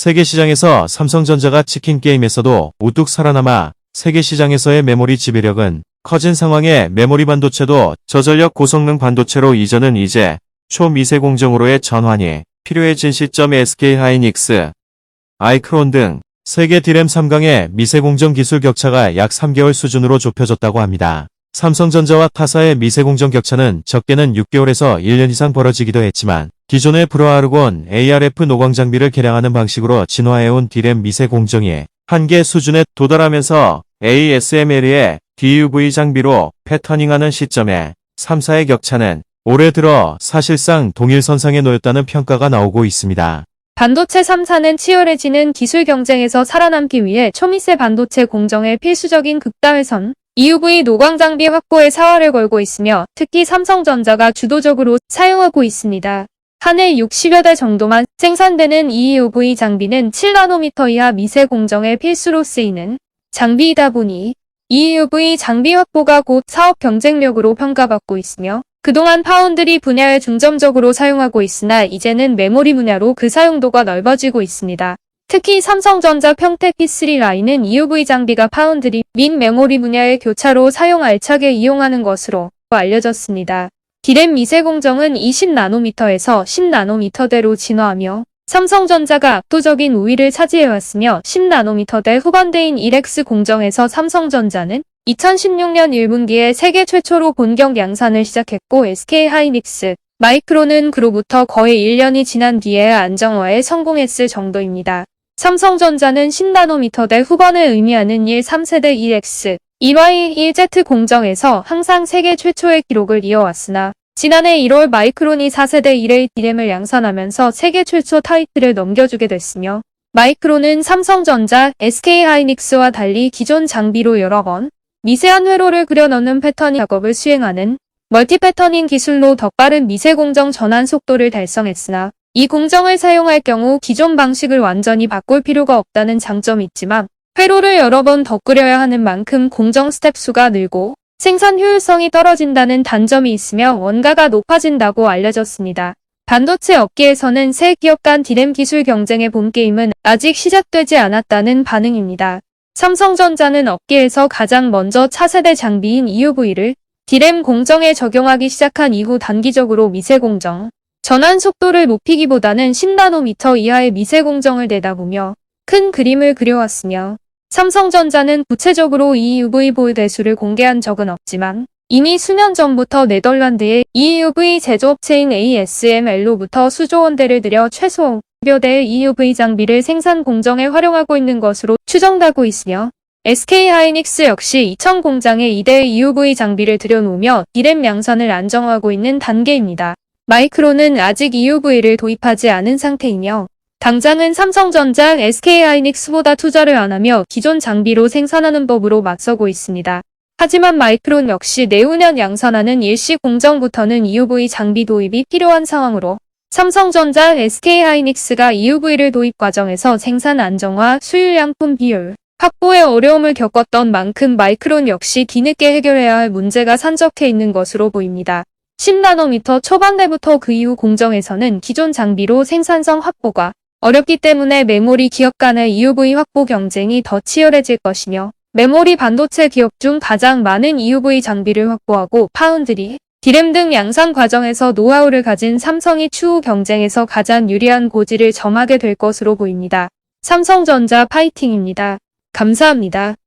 세계 시장에서 삼성전자가 치킨 게임에서도 우뚝 살아남아 세계 시장에서의 메모리 지배력은 커진 상황에 메모리 반도체도 저전력 고성능 반도체로 이전은 이제 초미세 공정으로의 전환이 필요해진 시점 SK 하이닉스, 아이크론 등 세계 디램 3강의 미세 공정 기술 격차가 약 3개월 수준으로 좁혀졌다고 합니다. 삼성전자와 타사의 미세 공정 격차는 적게는 6개월에서 1년 이상 벌어지기도 했지만 기존의 브로아르곤 ARF 노광 장비를 개량하는 방식으로 진화해온 디램 미세 공정이 한계 수준에 도달하면서 ASML의 DUV 장비로 패터닝하는 시점에 3사의 격차는 올해 들어 사실상 동일선상에 놓였다는 평가가 나오고 있습니다. 반도체 3사는 치열해지는 기술 경쟁에서 살아남기 위해 초미세 반도체 공정의 필수적인 극다회선 EUV 노광 장비 확보에 사활을 걸고 있으며 특히 삼성전자가 주도적으로 사용하고 있습니다. 한 해 60여 대 정도만 생산되는 EUV 장비는 7나노미터 이하 미세 공정의 필수로 쓰이는 장비이다 보니 EUV 장비 확보가 곧 사업 경쟁력으로 평가받고 있으며 그동안 파운드리 분야에 중점적으로 사용하고 있으나 이제는 메모리 분야로 그 사용도가 넓어지고 있습니다. 특히 삼성전자 평택 P3 라인은 EUV 장비가 파운드리 및 메모리 분야의 교차로 사용 알차게 이용하는 것으로 알려졌습니다. 디램 미세 공정은 20나노미터에서 10나노미터대로 진화하며 삼성전자가 압도적인 우위를 차지해왔으며 10나노미터대 후반대인 1X 공정에서 삼성전자는 2016년 1분기에 세계 최초로 본격 양산을 시작했고 SK 하이닉스, 마이크로는 그로부터 거의 1년이 지난 뒤에 안정화에 성공했을 정도입니다. 삼성전자는 10나노미터대 후반을 의미하는 1 3세대 1X, 1Y 1Z 공정에서 항상 세계 최초의 기록을 이어왔으나 지난해 1월 마이크론이 4세대 1A 디램을 양산하면서 세계 최초 타이틀을 넘겨주게 됐으며 마이크론은 삼성전자, SK하이닉스와 달리 기존 장비로 여러 번 미세한 회로를 그려넣는 패턴 작업을 수행하는 멀티 패터닝 기술로 더 빠른 미세 공정 전환 속도를 달성했으나 이 공정을 사용할 경우 기존 방식을 완전히 바꿀 필요가 없다는 장점이 있지만 회로를 여러 번 더 끓여야 하는 만큼 공정 스텝 수가 늘고 생산 효율성이 떨어진다는 단점이 있으며 원가가 높아진다고 알려졌습니다. 반도체 업계에서는 새 기업 간 디램 기술 경쟁의 본게임은 아직 시작되지 않았다는 반응입니다. 삼성전자는 업계에서 가장 먼저 차세대 장비인 EUV를 디램 공정에 적용하기 시작한 이후 단기적으로 미세 공정, 전환 속도를 높이기보다는 10나노미터 이하의 미세 공정을 내다보며 큰 그림을 그려왔으며 삼성전자는 구체적으로 EUV 보유 대수를 공개한 적은 없지만 이미 수년 전부터 네덜란드의 EUV 제조업체인 ASML로부터 수조 원 대를 들여 최소 5여 대의 EUV 장비를 생산 공정에 활용하고 있는 것으로 추정되고 있으며 SK하이닉스 역시 2000 공장에 2대의 EUV 장비를 들여놓으며 디램 양산을 안정화하고 있는 단계입니다. 마이크로는 아직 EUV를 도입하지 않은 상태이며 당장은 삼성전자, SK하이닉스보다 투자를 안 하며 기존 장비로 생산하는 법으로 맞서고 있습니다. 하지만 마이크론 역시 내후년 양산하는 일시 공정부터는 EUV 장비 도입이 필요한 상황으로 삼성전자, SK하이닉스가 EUV를 도입 과정에서 생산 안정화, 수율양품 비율, 확보에 어려움을 겪었던 만큼 마이크론 역시 뒤늦게 해결해야 할 문제가 산적해 있는 것으로 보입니다. 10나노미터 초반대부터 그 이후 공정에서는 기존 장비로 생산성 확보가 어렵기 때문에 메모리 기업 간의 EUV 확보 경쟁이 더 치열해질 것이며 메모리 반도체 기업 중 가장 많은 EUV 장비를 확보하고 파운드리, 디램 등 양산 과정에서 노하우를 가진 삼성이 추후 경쟁에서 가장 유리한 고지를 점하게 될 것으로 보입니다. 삼성전자 파이팅입니다. 감사합니다.